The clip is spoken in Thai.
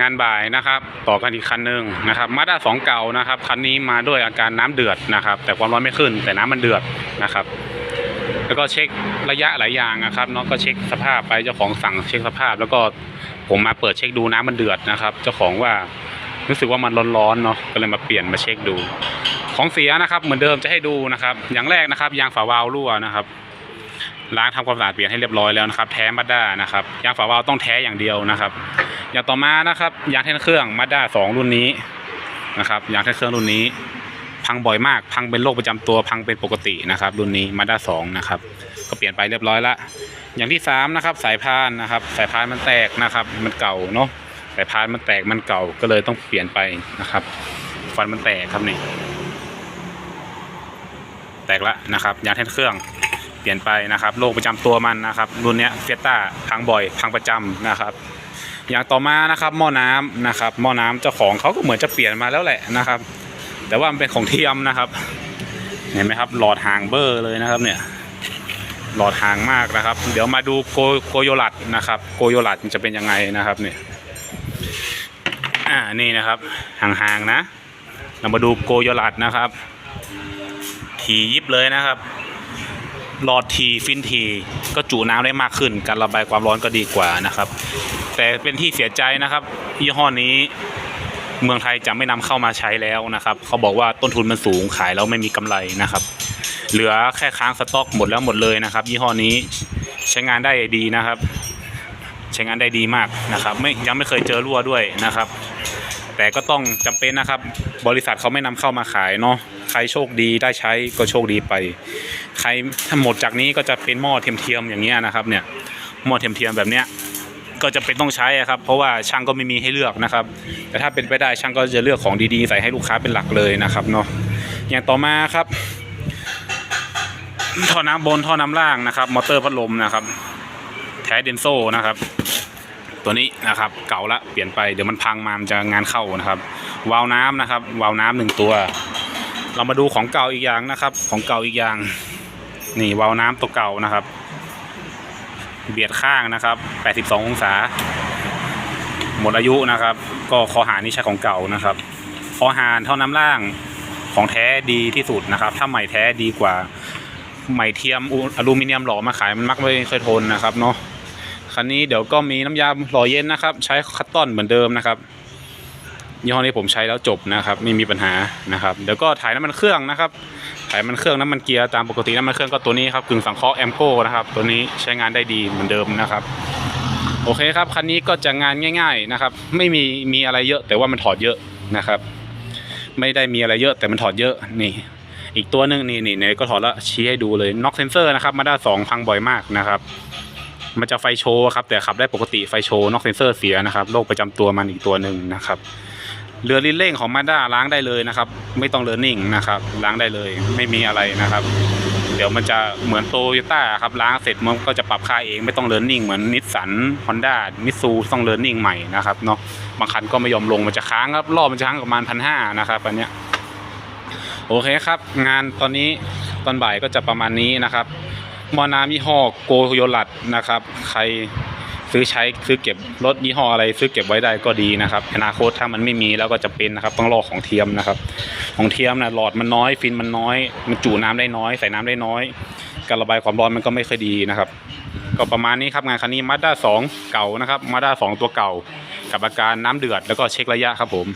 งานบ่ายนะครับ ต่อกันอีกคันหนึ่งนะครับมาด้าสองเก่านะครับคันนี้มาด้วยอาการน้ำเดือดนะครับ แต่ความร้อนไม่ขึ้นแต่น้ำมันเดือดนะครับ แล้วก็เช็คระยะหลายอย่างนะครับเนาะก็เช็คสภาพไปเจ้าของสั่งเช็คสภาพ แล้วก็ผมมาเปิดเช็คดูน้ำมันเดือดนะครับ เจ้าของว่ารู้สึกว่ามันร้อนๆเนาะก็เลยมาเปลี่ยนมาเช็คดู ของเสียนะครับ เหมือนเดิมจะให้ดูนะครับ อย่างแรกนะครับ ยางฝาวาล์วรั่วนะครับล้างทำความสะอาดเปลี่ยนให้เรียบร้อยแล้วนะครับ แท้มาด้านะครับยางฝาวาล์วต้องแท้อย่างเดียวนะครับ อย่างต่อมานะครับยางแท่นเครื่องมาด้าสองรุ่นนี้นะครับยางแท่นเครื่องรุ่นนี้ พังบ่อยมาก พังเป็นโรคประจำตัวพังเป็นปกตินะครับ รุ่นนี้มาด้าสองนะครับก็เปลี่ยนไปเรียบร้อยละอย่างที่สามนะครับสายพานนะครับ สายพานมันแตกนะครับ มันเก่าเนาะสายพานมันแตกมันเก่าก็เลยต้องเปลี่ยนไปนะครับ ฟันมันแตกครับนี่แตกละนะครับยางแท่นเครื่องเปลี่ยนไปนะครับโรคประจำตัวมันนะครับ รุ่นเนี้ยเฟียต้าพังบ่อย พังประจำนะครับ อย่างต่อมานะครับหม้อน้ำนะครับหม้อน้ำเจ้าของเขาก็เหมือนจะเปลี่ยนมาแล้วแหละนะครับ แต่ว่ามันเป็นของเทียมนะครับ เห็นไหมครับ หลอดห่างเบอร์เลยนะครับเนี่ยหลอดห่างมากนะครับ เดี๋ยวมาดูโกโกโยลัดนะครับ โกโยลัดมันจะเป็นยังไงนะครับเนี่ยอ่านี่นะครับห่างๆนะ เรามาดูโกโยลัดนะครับทียิบเลยนะครับหลอดทีฟินทีก็จุน้ำได้มากขึ้น การระบายความร้อนก็ดีกว่านะครับ แต่เป็นที่เสียใจนะครับยี่ห้อนี้เมืองไทยจะไม่นำเข้ามาใช้แล้วนะครับ เขาบอกว่าต้นทุนมันสูงขายแล้วไม่มีกำไรนะครับ เหลือแค่ค้างสต็อกหมดแล้วหมดเลยนะครับ ยี่ห้อนี้ใช้งานได้ดีนะครับ ใช้งานได้ดีมากนะครับ ไม่ยังไม่เคยเจอรั่วด้วยนะครับ แต่ก็ต้องจำเป็นนะครับ บริษัทเขาไม่นำเข้ามาขายเนาะใครโชคดีได้ใช้ก็โชคดีไป ใครถ้าหมดจากนี้ก็จะเป็นหม้อเทียมๆอย่างเงี้ยนะครับ เนี่ยหม้อเทียมๆแบบเนี้ย ก็จะเป็นต้องใช้อะครับ เพราะว่าช่างก็ไม่มีให้เลือกนะครับ แต่ถ้าเป็นไปได้ช่างก็จะเลือกของดีๆ ใส่ให้ลูกค้าเป็นหลักเลยนะครับเนาะอย่างต่อมาครับท่อน้ำบนท่อน้ำล่างนะครับ มอเตอร์พัดลมนะครับ แท้เดนโซนะครับ ตัวนี้นะครับ เก่าละเปลี่ยนไปเดี๋ยวมันพังมามันจะงานเข้านะครับ วาล์วน้ำนะครับ วาล์วน้ำหนึ่งตัว เรามาดูของเก่าอีกอย่างนะครับ ของเก่าอีกอย่าง นี่วาล์วน้ำตัวเก่านะครับ เบียดข้างนะครับ 82 องศา หมดอายุนะครับ ก็คอหานี่ใช้ของเก่านะครับ คอหานเท่าน้ำล่างของแท้ดีที่สุดนะครับ ถ้าใหม่แท้ดีกว่าใหม่เทียมอลูมิเนียมหล่อมาขายมันมักไม่เคยทนนะครับเนาะ คันนี้เดี๋ยวก็มีน้ำยาหล่อเย็นนะครับ ใช้คัตตอนเหมือนเดิมนะครับยี่ห้อนี้ผมใช้แล้วจบนะครับ ไม่มีปัญหานะครับ เดี๋ยวก็ถ่ายน้ำมันเครื่องนะครับ ถ่ายมันเครื่องน้ำมันเกียร์ตามปกติน้ำมันเครื่องก็ตัวนี้ครับกึ่งสังเคราะห์แอมโก้นะครับตัวนี้ใช้งานได้ดีเหมือนเดิมนะครับโอเคครับคันนี้ก็จะงานง่าย ๆนะครับ ไม่มีมีอะไรเยอะแต่ว่ามันถอดเยอะนะครับ ไม่ได้มีอะไรเยอะแต่มันถอดเยอะนี่ อีกตัวหนึ่งนี่นี่เนยก็ถอดแล้วชี้ให้ดูเลยน็อกเซนเซอร์นะครับมาด้าสองพังบ่อยมากนะครับ มันจะไฟโชว์ครับแต่ขับได้ปกติไฟโชว์น็อกเซนเซอร์เสียนะครับโรคประจำตัวมันอีกตัวหนึ่งนะครับ เรือลิ้นเร่งของมาด้าล้างได้เลยนะครับ ไม่ต้องเลิร์นิ่งนะครับ ล้างได้เลยไม่มีอะไรนะครับ เดี๋ยวมันจะเหมือนโตโยต้าครับล้างเสร็จมันก็จะปรับค่าเองไม่ต้องเลิร์นิ่งเหมือนนิสสันฮอนด้ามิซูต้องเลิร์นิ่งใหม่นะครับเนาะบางคันก็ไม่ยอมลงมันจะค้างครับรอบมันจะค้างประมาณพันห้านะครับอันเนี้ยโอเคครับ งานตอนนี้ตอนบ่ายก็จะประมาณนี้นะครับมอน้ำยี่ห้อโกโยลัดนะครับ ใคร ซื้อใช้ซื้อเก็บรถยี่ห้ออะไร ซื้อเก็บไว้ได้ก็ดีนะครับอนาคตถ้ามันไม่มีแล้วก็จะเป็นนะครับต้องรอของเทียมนะครับ ของเทียมนะหลอดมันน้อย ฟินมันน้อย มันจุน้ำได้น้อย ใส่น้ำได้น้อย การระบายความร้อนมันก็ไม่ค่อยดีนะครับ ก็ประมาณนี้ครับงานคันนี้มาด้าสองเก่านะครับมาด้าสองตัวเก่า กับอาการน้ำเดือดแล้วก็เช็คระยะครับผม